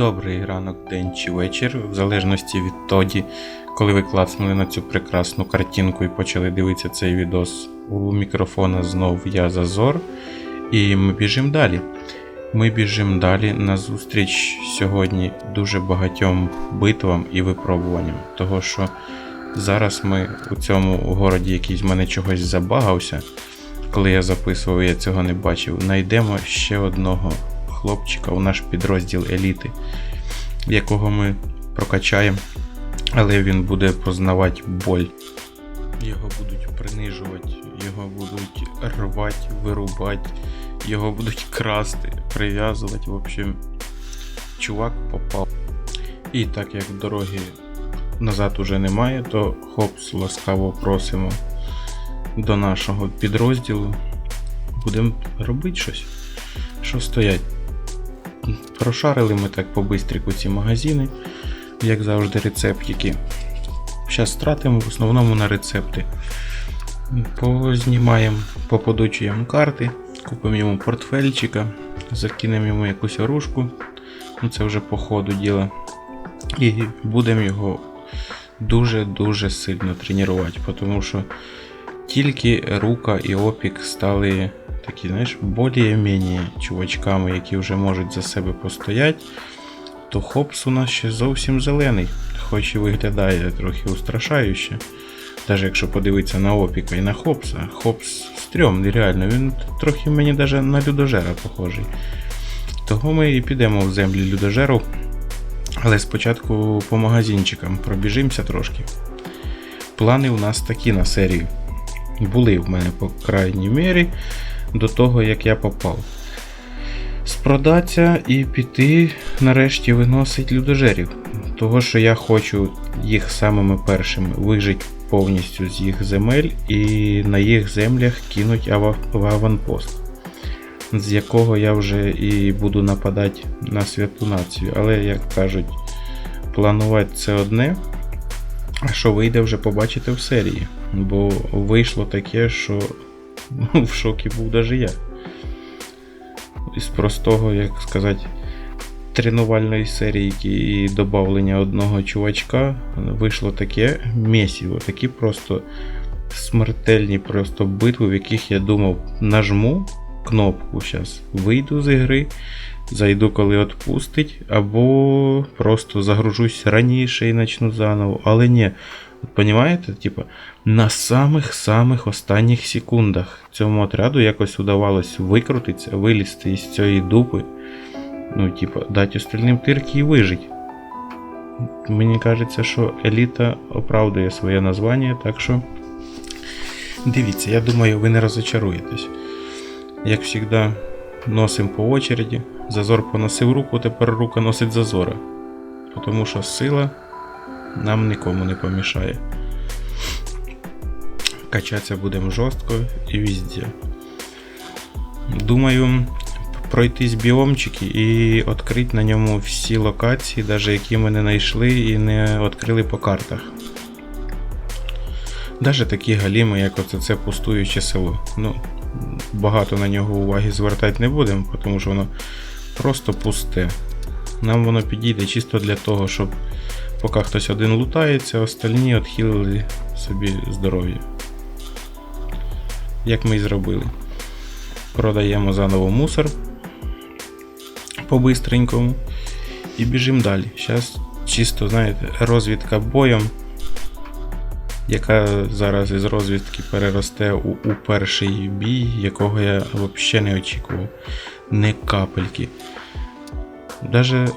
Добрий ранок, день чи вечір, в залежності від тоді, коли ви клацнули на цю прекрасну картинку і почали дивитися цей відос. У мікрофона знов я Зазор, і ми біжимо далі. Ми біжимо далі на зустріч сьогодні дуже багатьом битвам і випробуванням. Того що зараз ми у цьому городі якийсь в мене чогось забагався. Коли я записував, я цього не бачив. Найдемо ще одного хлопчика у наш підрозділ еліти, якого ми прокачаємо, але він буде познавати боль. Його будуть принижувати, його будуть рвати, вирубати, його будуть красти, прив'язувати. В общем, чувак попав. І так як дороги назад уже немає, то хопс ласкаво просимо до нашого підрозділу. Будемо робити щось. Що стоять? Прошарили ми так по-бистріку ці магазини, як завжди, рецептики. Зараз стратимо в основному на рецепти. Познімаємо, поподучуємо карти, купимо йому портфельчика, закинемо йому якусь оружку. Ну це вже по ходу діла. І будемо його дуже-дуже сильно тренувати, тому що тільки рука і опік стали такі, знаєш, більш-менш чувачками, які вже можуть за себе постояти, то Хопс у нас ще зовсім зелений, хоч і виглядає трохи устрашающе. Навіть якщо подивитися на опіка і на Хопса, Хопс стрьомний, реально, він трохи мені навіть на людожера похожий. Того ми і підемо в землі людожеру. Але спочатку по магазинчикам пробіжимося трошки. Плани у нас такі на серію. Були в мене, по крайній мірі, до того, як я попав. Спродатися і піти, нарешті, виносить людожерів. Того, що я хочу їх самими першими вижити повністю з їх земель і на їх землях кинуть в аванпост, з якого я вже і буду нападати на святу націю. Але, як кажуть, планувати це одне, а що вийде, вже побачите в серії. Бо вийшло таке, що в шокі був навіть я. Із простого, як сказати, тренувальної серії і додавлення одного чувачка вийшло таке місіво, такі просто смертельні просто битви, в яких я думав, нажму кнопку зараз, вийду з ігри, зайду, коли відпустить, або просто загружусь раніше і почну заново. Але ні, понімаєте, типа, на самих-самих останніх секундах цьому отряду якось удавалось викрутитися, вилізти із цієї дупи. Ну, типа, дати остальним тирки і вижити. Мені кажеться, що еліта оправдує своє названня, так що. Дивіться, я думаю, ви не розочаруєтесь. Як завжди, носимо по очереді. Зазор поносив руку, тепер рука носить зазора. Тому що сила нам нікому не помішає. Качатися будемо жорстко і везде. Думаю, пройтись біомчики і відкрити на ньому всі локації, навіть які ми не знайшли і не відкрили по картах. Навіть такі галіми, як оце це пустуюче село. Ну, багато на нього уваги звертати не будемо, тому що воно просто пусте. Нам воно підійде чисто для того, щоб поки хтось один лутається, остальні відхилили собі здоров'я. Як ми і зробили. Продаємо заново мусор по-бистренькому і біжимо далі. Зараз чисто, знаєте, розвідка боєм, яка зараз із розвідки переросте у, у перший бій, якого я взагалі не очікував. Не капельки. Даже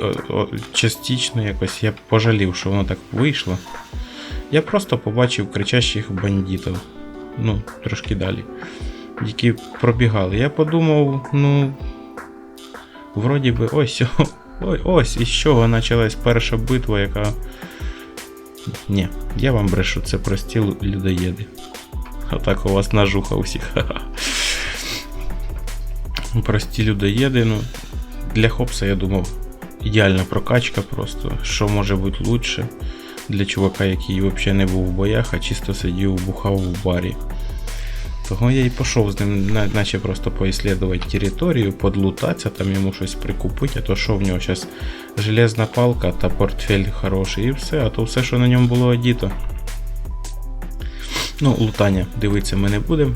о, о, частично якось я пожалів, що воно так вийшло. Я просто побачив кричащих бандитів. Ну, трошки далі. Які пробігали. Я подумав, ну. Вроді би, ось, ой, ось із чого почалась перша битва, яка. Ні, я вам брешу, це прості лю- людоєди. Отак у вас нажуха усіх. Прості людоєди, ну. Для Хопса, я думав, ідеальна прокачка просто. Що може бути лучше для чувака, який взагалі не був в боях, а чисто сидів, бухав в барі. Того я і пішов з ним, наче просто поіслідувати територію, подлутатися, там йому щось прикупити, а то що в нього зараз железна палка та портфель хороший, і все, а то все, що на ньому було одіто. Ну, лутання дивитися ми не будемо.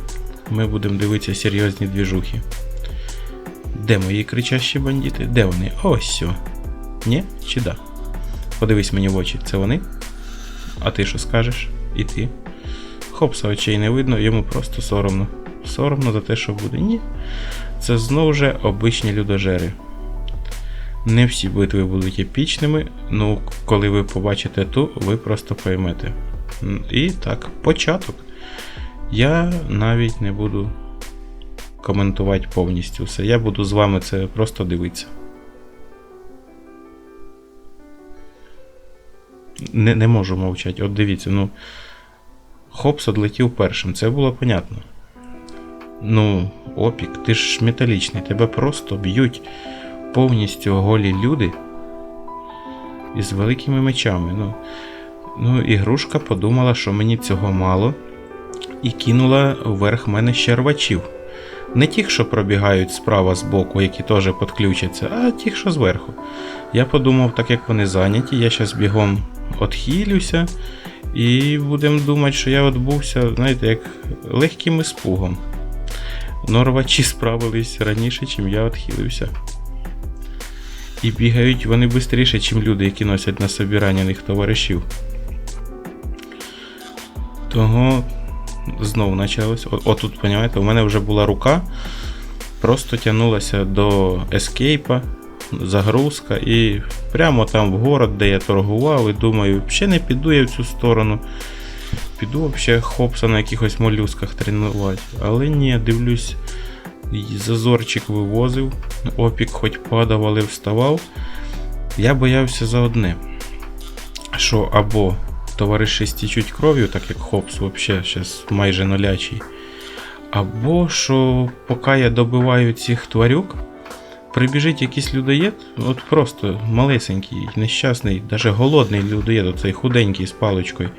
Ми будемо дивитися серйозні двіжухи. Де мої кричащі бандити? Де вони? Ось сьо. Ні? Чи да? Подивись мені в очі, це вони? А ти що скажеш? І ти? Хопса очей не видно, йому просто соромно. Соромно за те, що буде. Ні. Це знову же обичні людожери. Не всі битви будуть епічними, ну коли ви побачите ту, ви просто поймете. І так, початок. Я навіть не буду коментувати повністю все. Я буду з вами це просто дивитися. Не, не можу мовчати. От дивіться, ну. Хопс одлетів першим, це було понятно. Ну, опік, ти ж металічний, тебе просто б'ють повністю голі люди із великими мечами. Ну, ну ігрушка подумала, що мені цього мало, і кинула вверх мене ще рвачів. Не тих, що пробігають справа з боку, які теж підключаться, а тих, що зверху. Я подумав, так як вони зайняті, я зараз бігом отхилюся і будемо думати, що я відбувся, знаєте, як легким іспугом. Но рвачі справились раніше, чим я відхилився. І бігають вони швидше, ніж люди, які носять на собі ранених товаришів. Того знову почалось. Отут, розумієте, у мене вже була рука, просто тягнулася до ескейпа, загрузка, і прямо там в город, де я торгував, і думаю, ще не піду я в цю сторону. Піду взагалі хопса на якихось молюсках тренувати. Але ні, дивлюсь, зазорчик вивозив, опік хоч падав, але вставав. Я боявся за одне. Що або товариші стічуть кров'ю, так як Хопс взагалі зараз майже нулячий. Або що поки я добиваю цих тварюк, прибіжить якийсь людоєд, от просто малесенький, нещасний, навіть голодний людоєд, оцей худенький з паличкою,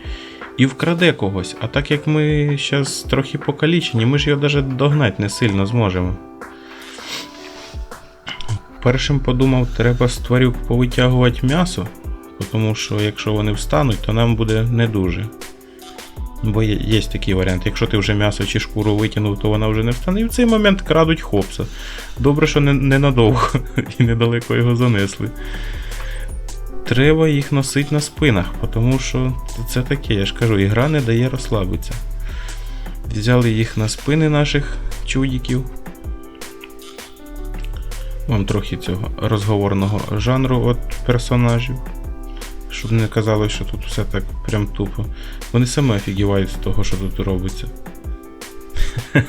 і вкраде когось. А так як ми зараз трохи покалічені, ми ж його навіть догнати не сильно зможемо. Першим подумав, треба з тварюк повитягувати м'ясо, тому що якщо вони встануть, то нам буде не дуже. Бо є, є такий варіант. Якщо ти вже м'ясо чи шкуру витягнув, то вона вже не встане. І в цей момент крадуть хопса. Добре, що не, ненадовго і недалеко його занесли. Треба їх носити на спинах, тому що це таке, я ж кажу, ігра не дає розслабитися. Взяли їх на спини наших чудіків. Вам трохи цього розговорного жанру від персонажів. Щоб не казали, що тут все так прям тупо. Вони самі офігівають з того, що тут робиться.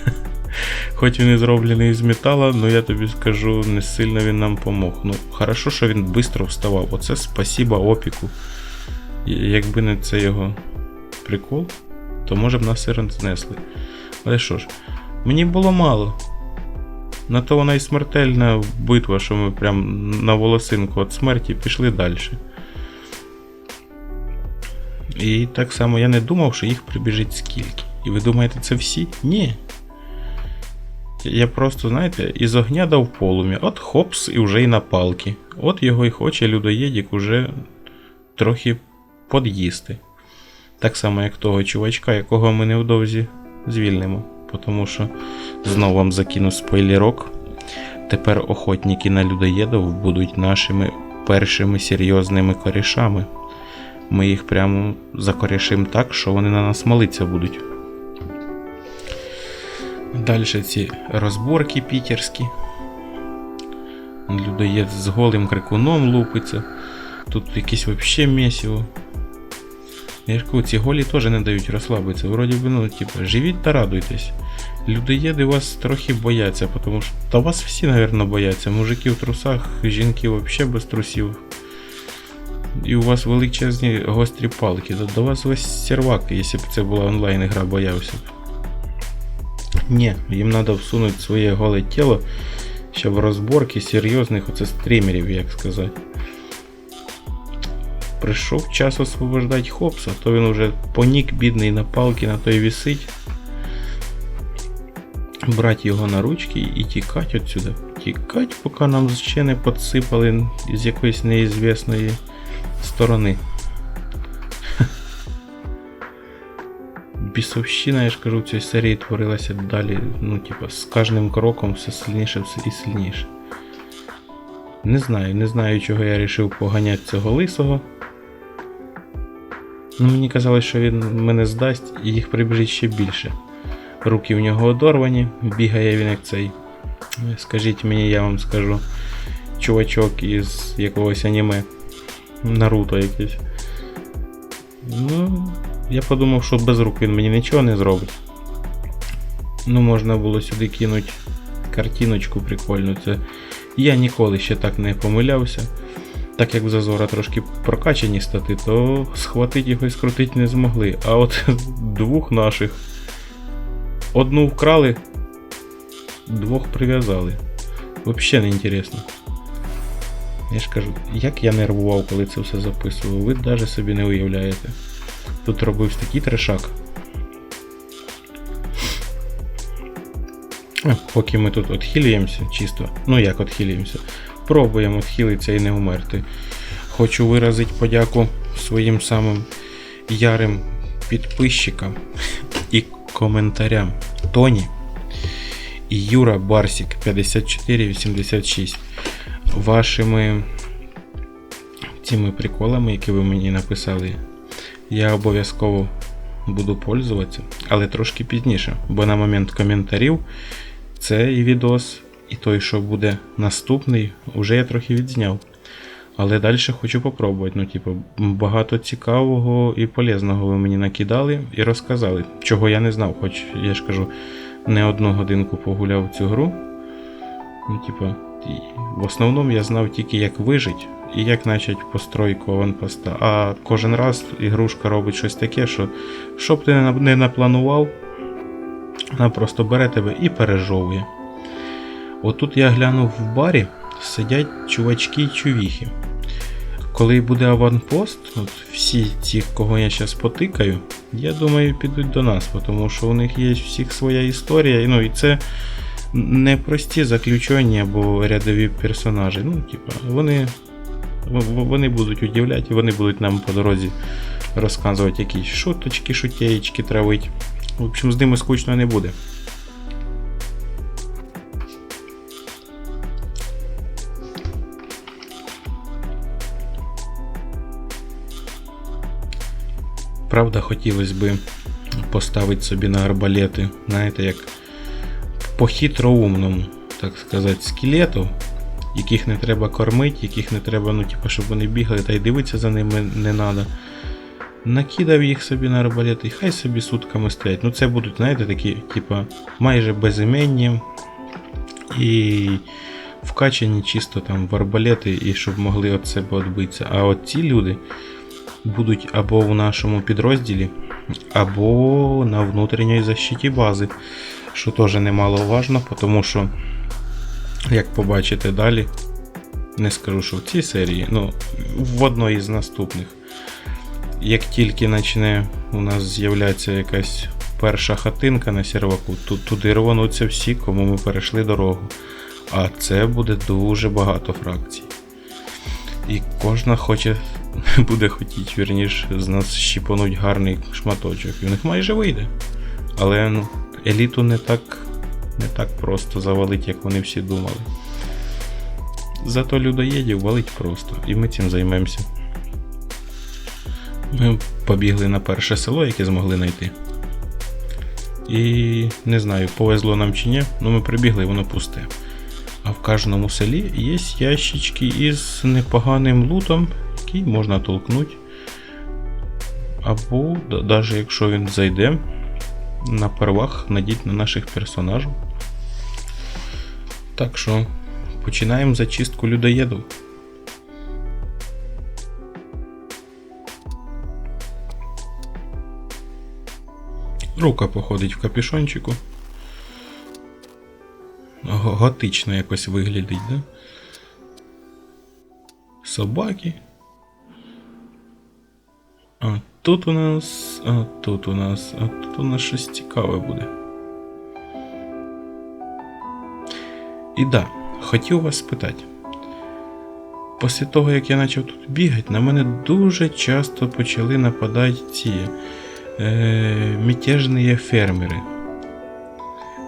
Хоч він і зроблений з метала, але я тобі скажу, не сильно він нам помог. Ну, хорошо, що він швидко вставав. Оце спасіба опіку. Якби не це його прикол, то може б нас і знесли. Але що ж, мені було мало. На то вона і смертельна битва, що ми прям на волосинку від смерті пішли далі. І так само я не думав, що їх прибіжить скільки. І ви думаєте, це всі? Ні. Я просто, знаєте, із огня дав полум'я. От хопс і вже й на палки. От його й хоче людоєдік уже трохи под'їсти. Так само, як того чувачка, якого ми невдовзі звільнимо. Тому що знову вам закину спойлерок. Тепер охотники на людоєдов будуть нашими першими серйозними корішами. Ми їх прямо закорішимо так, що вони на нас молитися будуть. Далі ці розборки пітерські. Людоєд з голим крикуном лупиться. Тут якесь вообще месиво. Я ж кажу, ці голі теж не дають розслабитися. Вроді би, ну, типу, живіть та радуйтесь. Людоєди вас трохи бояться, тому що. Та вас всі, мабуть, бояться. Мужики в трусах, жінки взагалі без трусів. І у вас величезні гострі палки. До, вас весь сервак, якщо б це була онлайн гра, боявся. Ні, їм треба всунути своє голе тіло, щоб розборки серйозних оце стрімерів, як сказати. Прийшов час освобождати Хопса, то він уже понік бідний на палки, на той вісить. брати його на ручки і тікати отсюди. Тікати, поки нам ще не підсипали з якоїсь неізвісної сторони. Бісовщина, я ж кажу, в цій серії творилася далі, ну, типа, з кожним кроком все сильніше і сильніше. Не знаю, не знаю, чого я вирішив поганяти цього лисого. Ну, мені казалось, що він мене здасть і їх прибіжить ще більше. Руки в нього одорвані, бігає він як цей. Скажіть мені, я вам скажу. Чувачок із якогось аніме. Наруто якийсь. Ну, я подумав, що без рук він мені нічого не зробить. Ну, можна було сюди кинути картиночку прикольну. Це я ніколи ще так не помилявся. Так як в Зазора трошки прокачані стати, то схватити його і скрутити не змогли. А от двох наших. Одну вкрали, двох прив'язали. Взагалі не інтересно. Я ж кажу, як я нервував, коли це все записував, ви навіть собі не уявляєте. Тут робився такий трешак. Поки ми тут відхилюємося, чисто, ну як відхилюємося, пробуємо відхилитися і не умерти. Хочу виразити подяку своїм самим ярим підписчикам і коментарям Тоні і Юра Барсік 5486. Вашими цими приколами, які ви мені написали, я обов'язково буду пользуватися, але трошки пізніше, бо на момент коментарів цей відос і той, що буде наступний, вже я трохи відзняв. Але далі хочу попробувати. Ну, типу, багато цікавого і полезного ви мені накидали і розказали, чого я не знав, хоч я ж кажу, не одну годинку погуляв цю гру. Ну, типу, в основному я знав тільки, як вижити і як почати постройку аванпоста. А кожен раз ігрушка робить щось таке, що щоб ти не напланував, вона просто бере тебе і пережовує. Отут я глянув в барі, сидять чувачки і чувіхи. Коли буде аванпост, от всі ті, кого я зараз потикаю, я думаю, підуть до нас, тому що у них є всіх своя історія. Ну і це не прості заключені або рядові персонажі. Ну, типа, вони, вони будуть удивляти, вони будуть нам по дорозі розказувати якісь шуточки, шутєєчки травить. В общем, з ними скучно не буде. Правда, хотілося б поставити собі на арбалети, знаєте, як по хитроумному, так сказати, скелету, яких не треба кормити, яких не треба, ну, типу, щоб вони бігали, та й дивитися за ними не треба. Накидав їх собі на арбалети, і хай собі сутками стоять. Ну, це будуть, знаєте, такі, типа, майже безіменні і вкачані чисто там в арбалети, і щоб могли від себе відбитися. А от ці люди будуть або в нашому підрозділі, або на внутрішній защиті бази, що теж немаловажно, тому що, як побачите далі, не скажу, що в цій серії, ну, в одній із наступних, як тільки почне у нас з'являтися якась перша хатинка на серваку, тут туди рвануться всі, кому ми перейшли дорогу. А це буде дуже багато фракцій. І кожна хоче, буде хотіти, вірніш, з нас щіпануть гарний шматочок. І в них майже вийде. Але ну, еліту не так, не так просто завалить, як вони всі думали. Зато людоєдів валить просто, і ми цим займемося. Ми побігли на перше село, яке змогли знайти. І не знаю, повезло нам чи ні, але ми прибігли, воно пусте. А в кожному селі є ящички із непоганим лутом, який можна толкнути. Або, навіть якщо він зайде, на первах надіть на наших персонажів. Так що починаємо зачистку людоєдів. Рука походить в капюшончику. Готично якось виглядить, да? Собаки. Тут у нас. А тут у нас. А тут у нас щось цікаве буде. І да, хотів вас спитати. Після того, як я почав тут бігати, на мене дуже часто почали нападати ці е, мятежні фермери.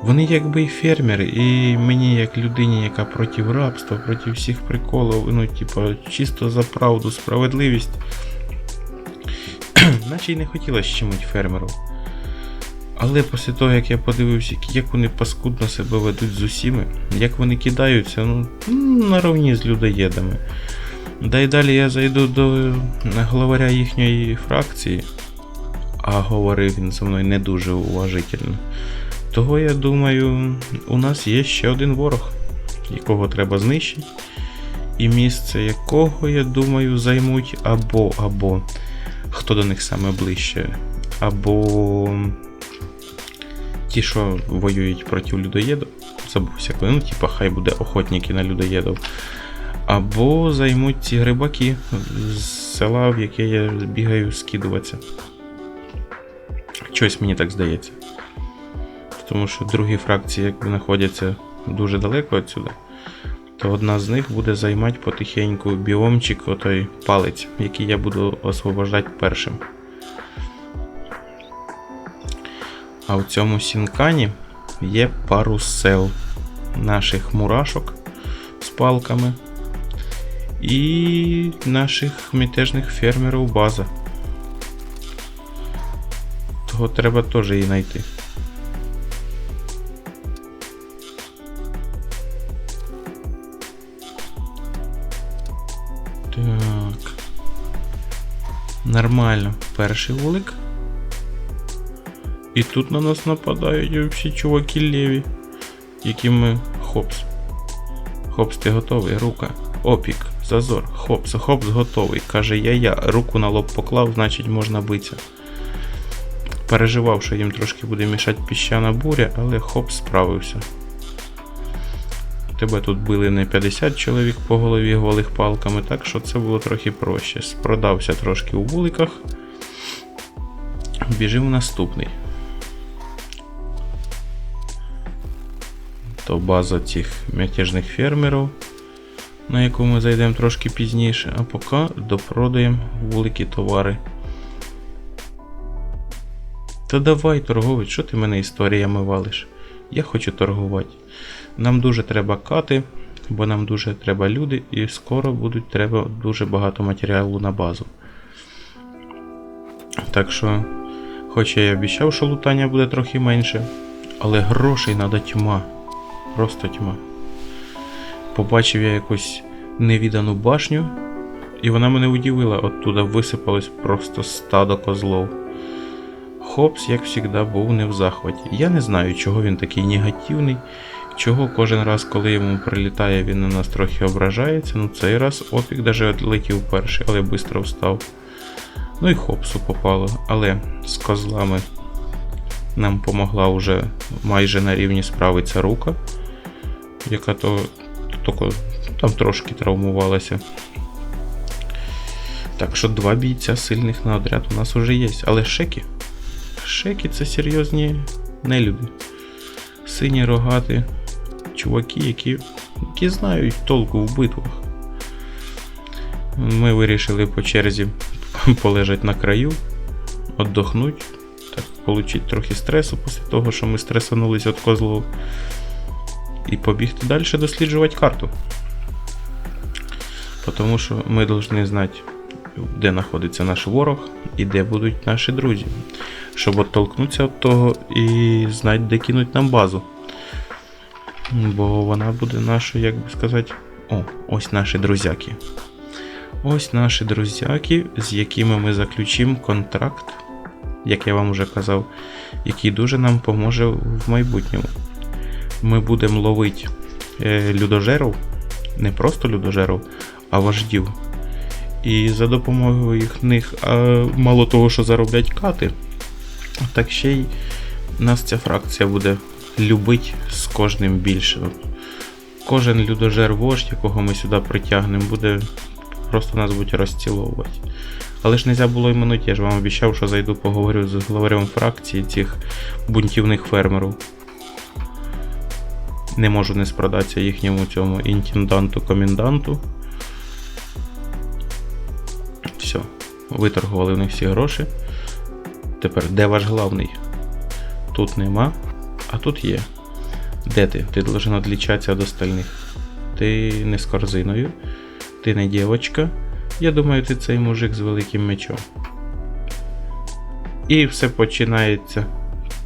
Вони якби і фермери, і мені, як людині, яка проти рабства, проти всіх приколів, ну, типа, чисто за правду, справедливість, наче й не хотілося щемить фермерів. Але після того, як я подивився, як вони паскудно себе ведуть з усіми, як вони кидаються, ну, наравні з людоєдами. Да й далі я зайду до главаря їхньої фракції, а говорив він зі мною не дуже уважительно. Того я думаю, у нас є ще один ворог, якого треба знищити, і місце якого, я думаю, займуть або або хто до них саме ближче, або ті, що воюють проти людоєдів, забувся, коли, ну, типа, хай буде охотники на людоєдів. Або займуть ці грибаки з села, в яке я бігаю скидуватися. Щось мені так здається. Тому що другі фракції якби знаходяться дуже далеко відсюди, то одна з них буде займати потихеньку біомчик отой палець, який я буду освобождати першим. А в цьому сінкані є пару сел наших мурашок з палками і наших мятежних фермерів база. Того треба теж її знайти. Нормально. Перший вулик. І тут на нас нападають всі чуваки ліві, які ми хопс. Хопс, ти готовий, рука. Опік, зазор, хопс, хопс готовий. Каже я-я, руку на лоб поклав, значить можна битися. Переживав, що їм трошки буде мішати піщана буря, але хопс справився. Тебе тут били не 50 чоловік по голові голих палками, так що це було трохи проще. Продався трошки у вуликах. Біжив наступний. То база цих мятежних фермерів, на яку ми зайдемо трошки пізніше, а поки допродаємо вулики товари. Та давай, торговець, що ти мене історіями валиш? Я хочу торгувати. Нам дуже треба кати, бо нам дуже треба люди, і скоро будуть треба дуже багато матеріалу на базу. Так що, хоч я й обіцяв, що лутання буде трохи менше, але грошей надо тьма. Просто тьма. Побачив я якусь невідану башню, і вона мене удивила, оттуда висипалось просто стадо козлов. Хопс, як завжди, був не в захваті. Я не знаю, чого він такий негативний, чого кожен раз, коли йому прилітає, він на нас трохи ображається. Ну цей раз опік даже летів перший, але швидко встав. Ну і хопсу попало, але з козлами нам помогла вже майже на рівні справиться рука, яка то, то там трошки травмувалася. Так що два бійця сильних на отряд у нас вже є. Але шеки. Шеки це серйозні нелюди. Сині рогати, чуваки, які, які знають толку в битвах. Ми вирішили по черзі полежати на краю, віддохнути, так, отримати трохи стресу після того, що ми стресанулися від козлов. І побігти далі досліджувати карту. Тому що ми повинні знати, де знаходиться наш ворог і де будуть наші друзі. Щоб оттолкнутися від того і знати, де кинуть нам базу. Бо вона буде нашою, як би сказати, о, ось наші друзяки. Ось наші друзяки, з якими ми заключимо контракт, як я вам вже казав, який дуже нам поможе в майбутньому. Ми будемо ловити е, людожерів, не просто людожерів, а вождів. І за допомогою їх них, мало того, що зароблять кати, так ще й нас ця фракція буде любити з кожним більше. Кожен людожер вождь, якого ми сюди притягнемо, буде просто нас будуть розціловувати. Але ж не було іменно я ж вам обіцяв, що зайду поговорю з главарем фракції цих бунтівних фермерів. Не можу не спродатися їхньому цьому інтенданту-коменданту. Все, виторгували в них всі гроші. Тепер, де ваш главний? Тут нема, а тут є. Де ти? Ти должен відлічатися від остальних. Ти не з корзиною, ти не дівочка. Я думаю, ти цей мужик з великим мечом. І все починається.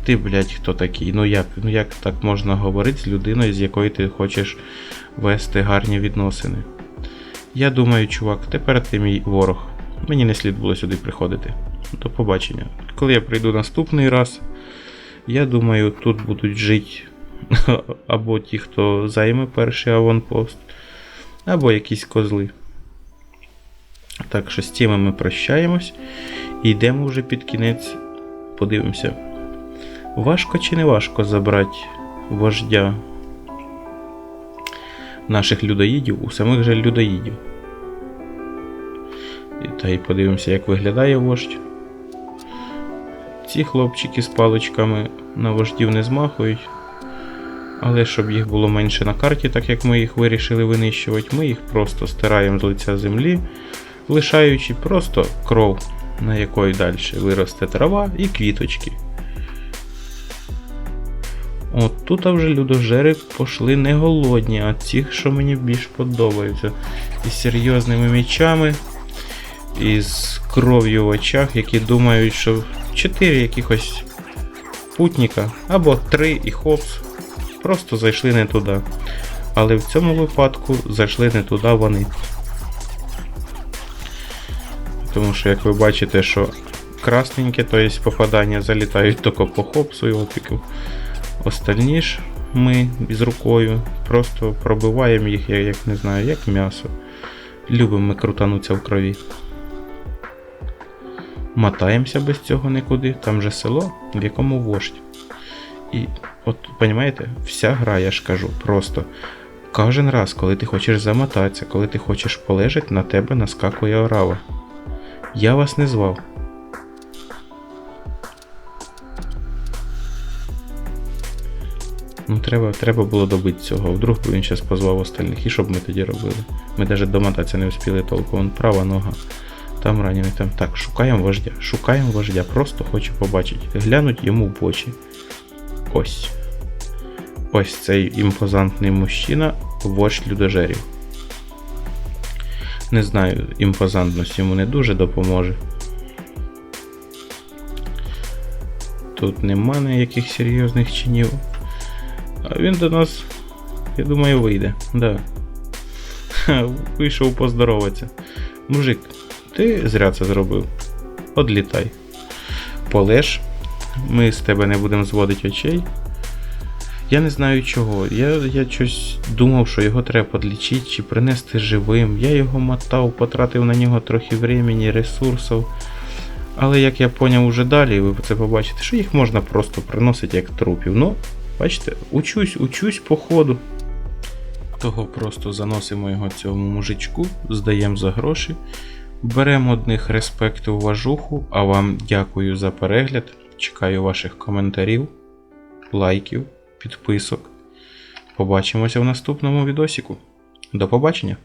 Ти, блядь, хто такий? Ну як, ну як так можна говорити з людиною, з якою ти хочеш вести гарні відносини? Я думаю, чувак, тепер ти мій ворог. Мені не слід було сюди приходити. До побачення. Коли я прийду наступний раз, я думаю, тут будуть жити або ті, хто займе перший аванпост, або якісь козли. Так що з тими ми прощаємось і йдемо вже під кінець. Подивимося. Важко чи не важко забрати вождя наших людоїдів у самих же людоїдів. Та й подивимося, як виглядає вождь. Ці хлопчики з паличками на вождів не змахують. Але щоб їх було менше на карті, так як ми їх вирішили винищувати, ми їх просто стираємо з лиця землі, лишаючи просто кров, на якої далі виросте трава і квіточки. От тут вже людожери пішли не голодні, а ті, що мені більш подобаються. Із серйозними мечами, і з кров'ю в очах, які думають, що 4 якихось путника або 3 і хопс просто зайшли не туди. Але в цьому випадку зайшли не туди вони. Тому що, як ви бачите, що красненьке, то є попадання залітають тільки по хопсу і опіку. Остальні ж ми з рукою просто пробиваємо їх, як не знаю, як м'ясо. Любимо ми крутануться в крові. Мотаємося без цього нікуди. Там же село, в якому вождь. І от, розумієте, вся гра, я ж кажу, просто. Кожен раз, коли ти хочеш замотатися, коли ти хочеш полежати, на тебе наскакує орава. Я вас не звав. Ну, треба, треба було добити цього. Вдруг він зараз позвав остальних. І що б ми тоді робили? Ми навіть домотатися не встигли толком. Вон права нога. Там ранений, там. Так, шукаємо вождя. Шукаємо вождя. Просто хочу побачити. Глянуть йому в очі. Ось. Ось цей імпозантний мужчина, вождь людожерів. Не знаю, імпозантність йому не дуже допоможе. Тут нема ніяких серйозних чинів. А він до нас, я думаю, вийде. Да. Вийшов поздороватися. Мужик, ти зря це зробив. Одлітай. Полеж. Ми з тебе не будемо зводити очей. Я не знаю чого. Я, я щось думав, що його треба подлічити чи принести живим. Я його мотав, потратив на нього трохи времени, ресурсів. Але як я поняв уже далі, ви це побачите, що їх можна просто приносити як трупів. Ну, бачите, учусь, учусь по ходу. Того просто заносимо його цьому мужичку, здаємо за гроші. Беремо одних респект і уважуху, а вам дякую за перегляд. Чекаю ваших коментарів, лайків, підписок. Побачимося в наступному відосіку. До побачення!